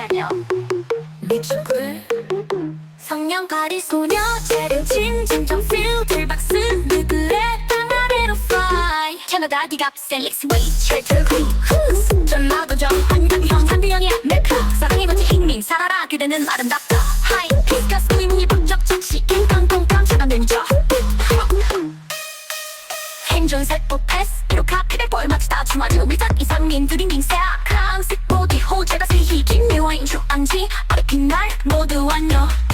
신기하죠? 미축을 성령 가리 소녀 재림 진진정 필들 박스 느그의 땅 아래로 fly. 캐나다 디갑 셀릭스 웨이트 들고 전라도 정 한강형 한비영이야 메카. 사랑의 번지 킹민 살아라 그대는 아름답다. 하이 피스카 스위밍이 번쩍 즉시 깽깡꽁깡 차단되죠 행존 세포 패스 기록하 피백 벌 마치 다 중화주 밀착 이상민 드링 링세야 날 모두 완료.